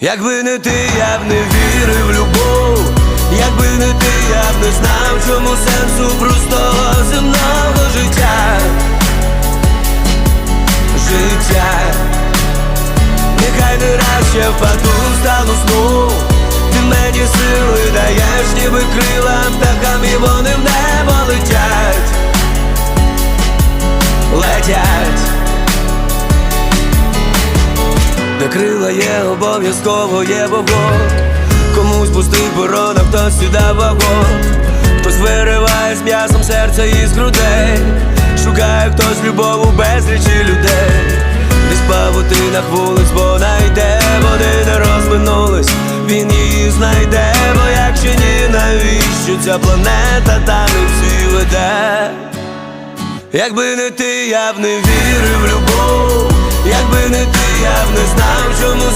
Якби не ти, я б не вірив в любов, якби не ти, я б не знав, чому сенсу простого земного життя. Життя, нехай не раз ще впаду, стану сну Ти мені сили даєш, ніби крила птахам, і вони в Крила є, обов'язково є вогонь. Комусь пустий борона, хтось сюди вагон. Хтось вириває з м'ясом серця із грудей. Шукає хтось любов у безлічі людей. Десь павутинах вулиць, бо найде. Вони не розминулись, він її знайде. Бо якщо ні, навіщо ця планета та не всі веде? Якби не ти, я б не вірив в любов, я б не знав, чому